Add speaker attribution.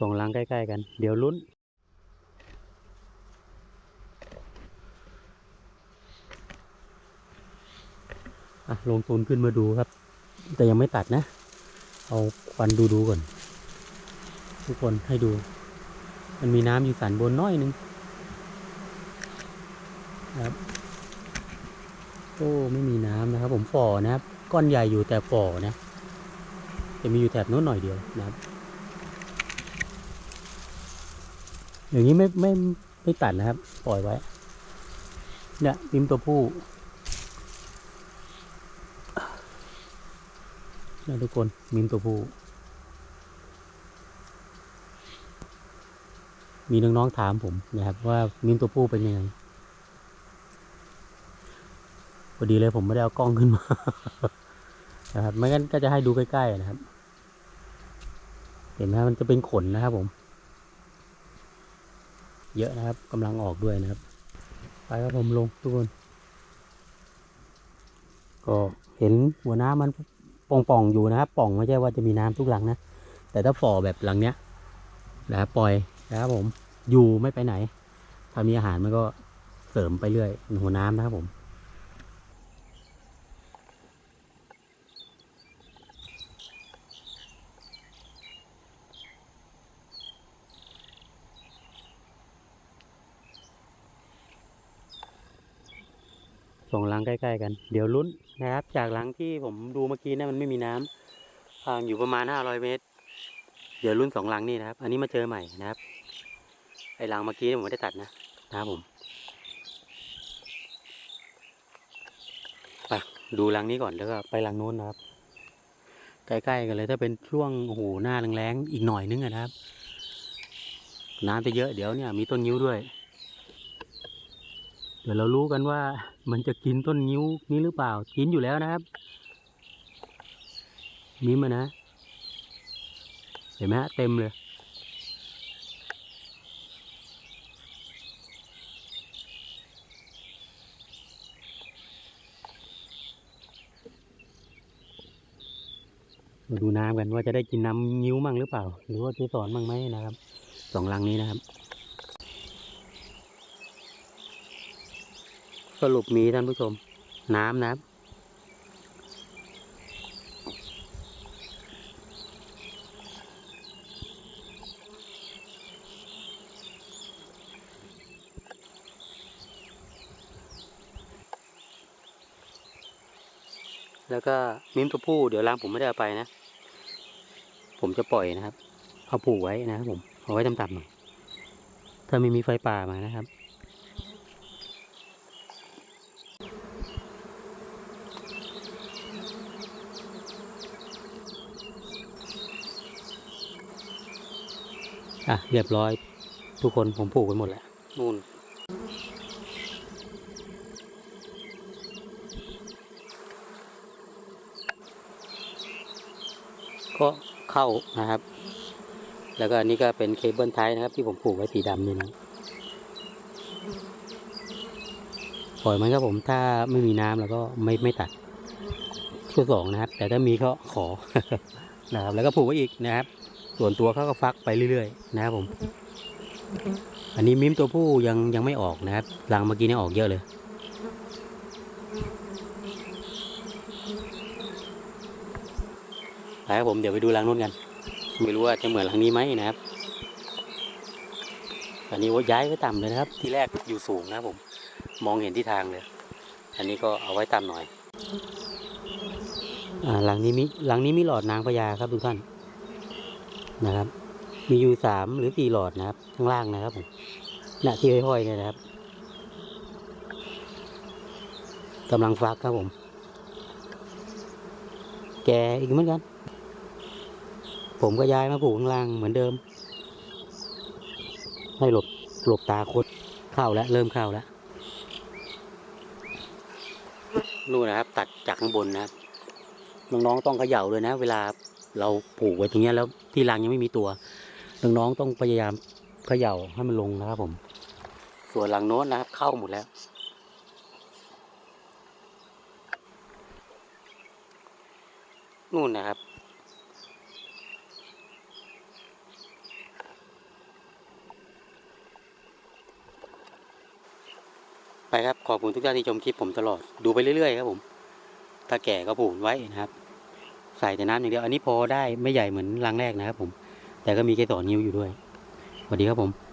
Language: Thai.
Speaker 1: สองลังใกล้ ๆ กัน เดี๋ยวลุ้นอะลงทุนขึ้นมาดูครับ แต่ยังไม่ตัดนะ เอาควันดูดูๆก่อน ทุกคนให้ดู มันมีน้ำอยู่สันบนน้อยหนึงครับโอ้ไม่มีน้ำนะครับ ผมฝ่อนะครับ ก้อนใหญ่อยู่แต่ฝ่อนะจะมีอยู่แถบโน้นหน่อยเดียวนะครับ อย่างนี้ไม่ไม่ไม่ตัดนะครับ ปล่อยไว้ เนี่ยพิมพ์ตัวผู้นะทุกคนมิมตัวผู้ มีน้องๆถามผมนะครับ ว่ามิมตัวผู้เป็นยังไงพอดีเลยผมไม่ได้เอากล้องขึ้นมา นะครับไม่งั้นก็จะให้ดูใกล้ๆนะครับ เห็นไหมมันจะเป็นขนนะครับผม เยอะนะครับกำลังออกด้วยนะครับ ไปครับผมลงทุกคน ก็เห็นหัวน้ำมันป่องๆอยู่นะครับ ป่องไม่ใช่ว่าจะมีน้ำทุกหลังนะ แต่ถ้าฝ่อแบบหลังเนี้ยนะครับปล่อยนะครับผมอยู่ไม่ไปไหน ถ้ามีอาหารมันก็เสริมไปเรื่อยหัวน้ำนะครับผม สองหลังใกล้ ๆ กัน เดี๋ยวลุ้นนะครับ จากหลังที่ผมดูเมื่อกี้นะมันไม่มีน้ำห่างอยู่ประมาณห้าร้อยเมตร เดี๋ยวลุ้นสองหลังนี่นะครับ อันนี้มาเจอใหม่นะครับ ไอหลังเมื่อกี้ผมไม่ได้ตัดนะนะครับผมไปดูหลังนี้ก่อนแล้วก็ไปหลังโน้นนะครับ ใกล้ๆกันเลยถ้าเป็นช่วงโอ้โหหน้าแรงๆอีกหน่อยนึงนะครับ น้ำจะเยอะเดี๋ยวเนี่ยมีต้นนิ้วด้วย เดี๋ยวเรารู้กันว่ามันจะกินต้นนิ้วนี้หรือเปล่า กินอยู่แล้วนะครับมิมอะนะ เห็นไหมฮะเต็มเลย มาดูน้ำกันว่าจะได้กินน้ำนิ้วมั่งหรือเปล่า หรือว่าเกสรมั่งไหมนะครับ สองลังนี้นะครับ สรุปมีท่านผู้ชม น้ำนะครับแล้วก็มิ้มตัวผู้เดี๋ยวล้างผมไม่ได้เอาไปนะ ผมจะปล่อยนะครับ เอาผูกไว้นะครับผม เอาไว้ต่ำๆหน่อยถ้าไม่มีไฟป่ามานะครับ อะเรียบร้อย ทุกคนผมผูกไว้หมดแล้วนู่นก็เข้านะครับ แล้วก็อันนี้ก็เป็นเคเบิลไทยนะครับ ที่ผมผูกไว้สีดำนี่นะปล่อยมันครับผมถ้าไม่มีน้ำแล้วก็ไม่ไม่ตัดชั่วสองนะครับ แต่ถ้ามีก็ขอนะครับ แล้วก็ผูกไว้อีกนะครับ ส่วนตัวเขาก็ฟักไปเรื่อยๆ นะครับผม อันนี้มิมตัวผู้ยังยังไม่ออกนะครับรังเมื่อกี้นี่ออกเยอะเลย ไปครับผมเดี๋ยวไปดูรังนู้นกัน ไม่รู้ว่าจะเหมือนรังนี้ไหมนะครับ อันนี้ว่าย้ายไว้ต่ำเลยนะครับ ที่แรกอยู่สูงนะครับผม มองเห็นที่ทางเลย อันนี้ก็เอาไว้ต่ำหน่อยอ่าหลังนี้มีหลังนี้มีหลอดนางพญาครับทุกท่าน นะครับ มีอยู่สามหรือสี่หลอดนะครับ ข้างล่างนะครับผมน่ะที่ห้อยๆเนี่ยนะครับกำลังฟักครับผม แกอีกเหมือนกัน ผมก็ย้ายมาปลูกข้างล่างเหมือนเดิม ให้หลบหลบตาคดเข้าแล้ว เริ่มเข้าแล้วนู่นนะครับ ตัดจากข้างบนนะครับ น้องๆต้องเขย่าเลยนะ เวลา เราผูกไว้ตรงนี้แล้วที่รังยังไม่มีตัวน้องๆต้องพยายามเขย่าให้มันลงนะครับผม ส่วนหลังโน้นนะครับเข้าหมดแล้วนู่นนะครับ ไปครับขอบคุณทุกท่านที่ชมคลิปผมตลอดดูไปเรื่อยๆครับผม ถ้าแก่ก็ผูกไว้นะครับ ส่แต่น้ำอย่างเดียว อันนี้พอได้ไม่ใหญ่เหมือนรังแรกนะครับผม แต่ก็มีเกสรนิ้วอยู่ด้วยสวัสดีครับผม